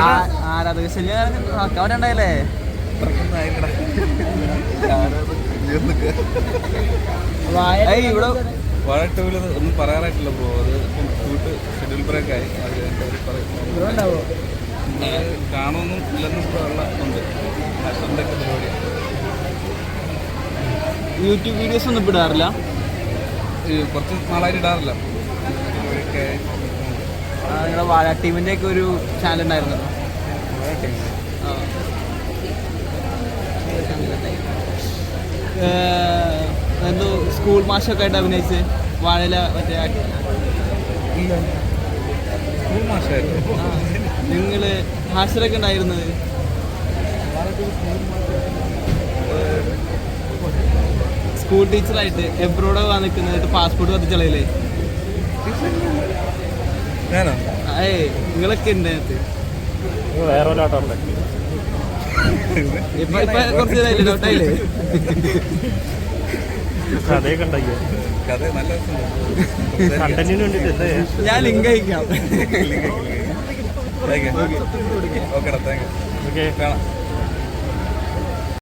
ആ- ആരാധക ശല്യം ഏയ് ഇവിടെ വാഴ ടൂവിൽ ഒന്നും പറയാറായിട്ടില്ല ബ്രോ. അത് കൂട്ട് ഷെഡ്യൂൾ ബ്രേക്ക് ആയി. അത് കാണുമൊന്നും ഇല്ലെന്നും ഉള്ള ഉണ്ട്. നാഷണലിന്റെ പരിപാടിയാണ്. യൂട്യൂബ് വീഡിയോസ് ഒന്നും ഇപ്പം ഇടാറില്ല കുറച്ച് നാളായിട്ട് ഇടാറില്ല. നിങ്ങളുടെ വാഴ ടീമിന്റെ ഒക്കെ ഒരു ചാനൽ ഉണ്ടായിരുന്നു. എന്തോ സ്കൂൾ മാഷൊക്കെ ആയിട്ട് അഭിനയിച്ച്? വാഴയില മറ്റേ നിങ്ങൾ ഹാസ്റ്റലൊക്കെ ഉണ്ടായിരുന്നത്? സ്കൂൾ ടീച്ചറായിട്ട് എബ്രോഡ് നിൽക്കുന്നതായിട്ട് പാസ്പോർട്ട് കത്തിച്ചളയില്ലേ? ഞാനോ? ഏയ് നിങ്ങളൊക്കെ ഉണ്ട് അതിനകത്ത്? വേറെ ഒരാട്ടുണ്ട് ഇപ്പൊ ഇപ്പൊ കുറച്ച് ഇതായില്ലേ ഡൗട്ടായില്ലേ കഥയൊക്കെ ഉണ്ടാക്കിയോ കഥ നല്ല കണ്ടന്റിന് വേണ്ടിട്ട് എന്താ ഞാൻ ലിങ്ക് അയക്കാം. ഓക്കെ. ഓക്കെ. കാണാം.